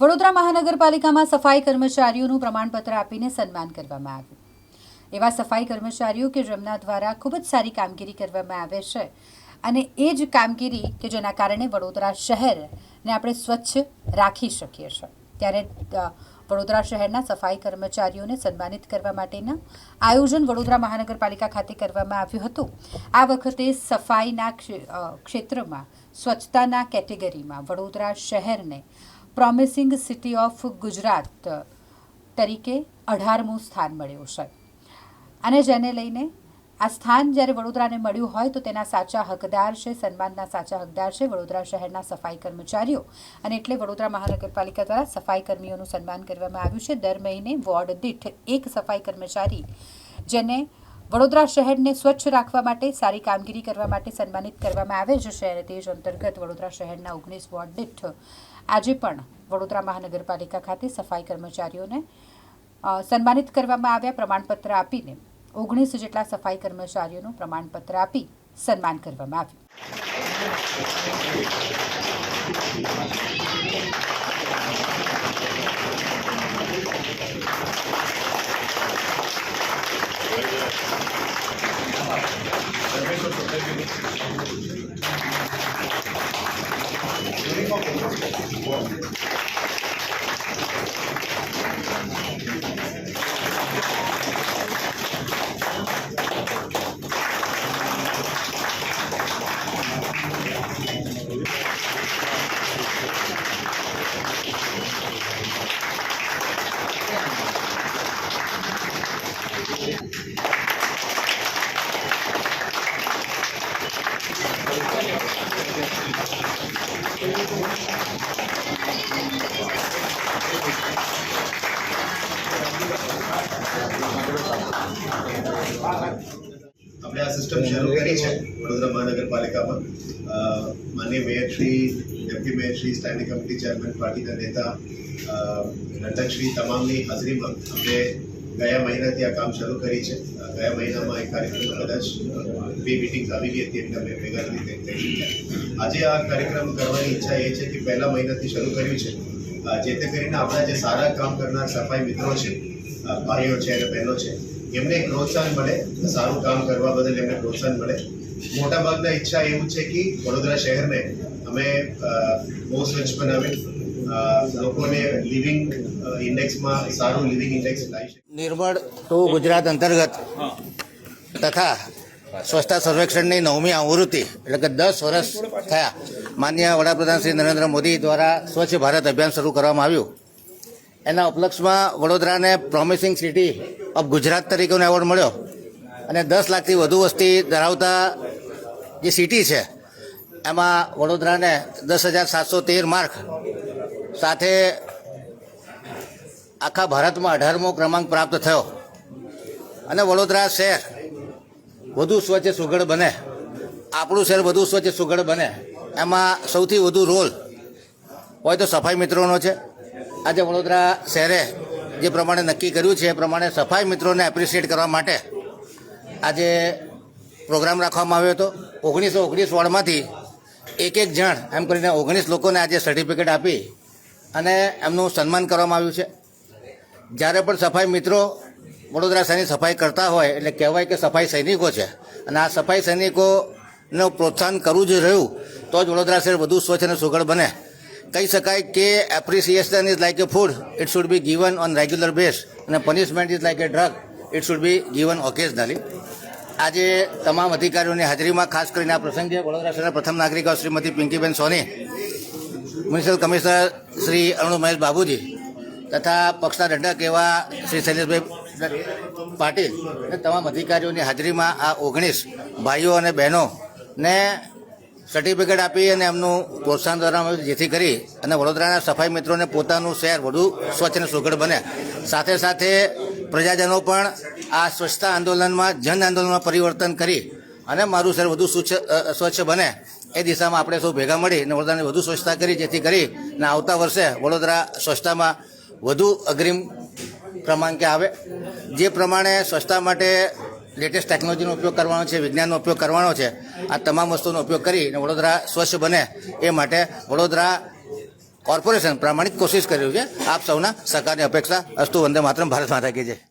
વડોદરા મહાનગરપાલિકામાં સફાઈ કર્મચારીઓનું પ્રમાણપત્ર આપીને સન્માન કરવામાં આવ્યું. એવા સફાઈ કર્મચારીઓ કે જેમના દ્વારા ખૂબ જ સારી કામગીરી કરવામાં આવે છે અને એ જ કામગીરી કે જેના કારણે વડોદરા શહેરને આપણે સ્વચ્છ રાખી શકીએ છીએ. ત્યારે વડોદરા શહેરના સફાઈ કર્મચારીઓને સન્માનિત કરવા માટેના આયોજન વડોદરા મહાનગરપાલિકા ખાતે કરવામાં આવ્યું હતું. આ વખતે સફાઈના ક્ષેત્રમાં સ્વચ્છતાના કેટેગરીમાં વડોદરા શહેરને પ્રોમિસિંગ સિટી ઓફ ગુજરાત તરીકે અઢારમું સ્થાન મળ્યું છે. અને જેને લઈને આ સ્થાન જ્યારે વડોદરાને મળ્યું હોય તો તેના સાચા હકદાર છે, સન્માનના સાચા હકદાર છે. વડોદરા શહેરના સફાઈ કર્મચારીઓ અને એટલે વડોદરા મહાનગરપાલિકા દ્વારા સફાઈ કર્મીઓનું સન્માન કરવામાં આવ્યું છે. દર મહિને વોર્ડ દીઠ એક સફાઈ કર્મચારી જેને વડોદરા શહેરને સ્વચ્છ રાખવા માટે, સારી કામગીરી કરવા માટે સન્માનિત કરવામાં આવે છે શહેર જ અંતર્ગત વડોદરા શહેરના ઓગણીસ વોર્ડ દીઠ આજે પણ વડોદરા મહાનગરપાલિકા ખાતે સફાઈ કર્મચારીઓને સન્માનિત કરવામાં આવ્યા. પ્રમાણપત્ર આપીને ઓગણીસ જેટલા સફાઈ કર્મચારીઓનું પ્રમાણપત્ર આપી સન્માન કરવામાં આવ્યું. આપણે આ સિસ્ટમ શરૂ કરી છે વડોદરા મહાનગરપાલિકામાં અ, માનનીય mayor Shri deputy mayor Shri standing committee chairman પાર્ટીના નેતા અ, નર્તકશ્રી તમામની હાજરીમાં આપણે ગયા મહિનાથી આ કામ શરૂ કરી છે. ગયા મહિનામાં એક કાર્યક્રમ કદાચ બે મિટિંગ આવી ગઈ હતી એટલે અમે ભેગા કરી આજે આ કાર્યક્રમ કરવાની ઈચ્છા એ છે કે પહેલા મહિનાથી શરૂ કર્યું છે. જેથી કરીને આપણા જે સારા કામ કરનાર સફાઈ મિત્રો છે ભાઈઓ છે અને બહેનો છે એમને પ્રોત્સાહન મળે સારું કામ કરવા બદલ એમને પ્રોત્સાહન મળે. મોટા ભાગના ઈચ્છા એવું છે કે વડોદરા શહેરને અમે બહુ સ્વચ્છ બનાવી અ, લોકોને લિવિંગ ઇન્ડેક્સમાં સારું લિવિંગ ઇન્ડેક્સ લાવી શકે. નિર્મળ ટુ ગુજરાત અંતર્ગત તથા સ્વચ્છતા સર્વેક્ષણની નવમી આવૃત્તિ એટલે કે દસ વર્ષ થયા માન્ય વડાપ્રધાન શ્રી નરેન્દ્ર મોદી દ્વારા સ્વચ્છ ભારત અભિયાન શરૂ કરવામાં આવ્યું. એના ઉપલક્ષમાં વડોદરાને પ્રોમિસિંગ સિટી ઓફ ગુજરાત તરીકેનો એવોર્ડ મળ્યો અને દસ લાખથી વધુ વસ્તી ધરાવતા જે સિટી છે એમાં વડોદરાને દસ હજાર સાતસો તેર માર્ક સાથે આખા ભારતમાં અઢારમો ક્રમાંક પ્રાપ્ત થયો. અને વડોદરા શહેર વધુ સ્વચ્છ સુઘડ બને. આપણું શહેર વધુ સ્વચ્છ સુઘડ બને. એમાં સૌથી વધુ રોલ હોય તો સફાઈ મિત્રોનો છે. આજે વડોદરા શહેરે જે પ્રમાણે નક્કી કર્યું છે, એ પ્રમાણે સફાઈ મિત્રોને એપ્રિશિએટ કરવા માટે આજે પ્રોગ્રામ રાખવામાં આવ્યો હતો. ઓગણીસો ઓગણીસ વોર્ડમાંથી એક એક જણ, એમ કરીને ઓગણીસ લોકોને આજે સર્ટિફિકેટ આપી અને એમનું સન્માન કરવામાં આવ્યું છે. જ્યારે પણ સફાઈ મિત્રો વડોદરા શહેરની સફાઈ કરતા હોય, એટલે કહેવાય કે સફાઈ સૈનિકો છે. અને આ સફાઈ સૈનિકોનું પ્રોત્સાહન કરવું જ રહ્યું, તો જ વડોદરા શહેર વધુ સ્વચ્છ અને સુઘડ બને. કહી શકાય કે appreciation is like a food it should be given on regular base અને punishment is like a drug it should be given occasionally આજે તમામ અધિકારીઓની હાજરીમાં ખાસ કરીને આ પ્રસંગે વડોદરા શહેરના પ્રથમ નાગરિકો શ્રીમતી પિંકીબેન સોની મ્યુનિસિપલ કમિશનર શ્રી અરુણ મહેશ બાબુજી તથા પક્ષના દંડક એવા શ્રી શૈલેષભાઈ પાટીલ અને તમામ અધિકારીઓની હાજરીમાં આ ઓગણીસ ભાઈઓ અને બહેનોને સર્ટિફિકેટ આપી અને એમનું પ્રોત્સાહન કરવામાં જેથી કરી અને વડોદરાના સફાઈ મિત્રોને પોતાનું શહેર વધુ સ્વચ્છ અને સુઘડ બને સાથે સાથે પ્રજાજનો પણ આ સ્વચ્છતા આંદોલનમાં, જન આંદોલનમાં પરિવર્તન કરી અને મારું શહેર વધુ સ્વચ્છ બને. એ દિશામાં આપણે સૌ ભેગા મળી અને વડોદરાને વધુ સ્વચ્છતા કરી, જેથી કરી અને આવતા વર્ષે વડોદરા સ્વચ્છતામાં વધુ અગ્રિમ ક્રમાંકે આવે. જે પ્રમાણે સ્વચ્છતા માટે લેટેસ્ટ ટેકનોલોજીનો ઉપયોગ કરવાનો છે, વિજ્ઞાનનો ઉપયોગ કરવાનો છે, આ તમામ વસ્તુનો ઉપયોગ કરી અને વડોદરા સ્વચ્છ બને એ માટે વડોદરા કોર્પોરેશન પ્રામાણિક કોશિશ કરી રહ્યું છે. આપ સૌના સહકારની અપેક્ષા અસ્તુ વંદે માત્ર ભારત માતા કી જય.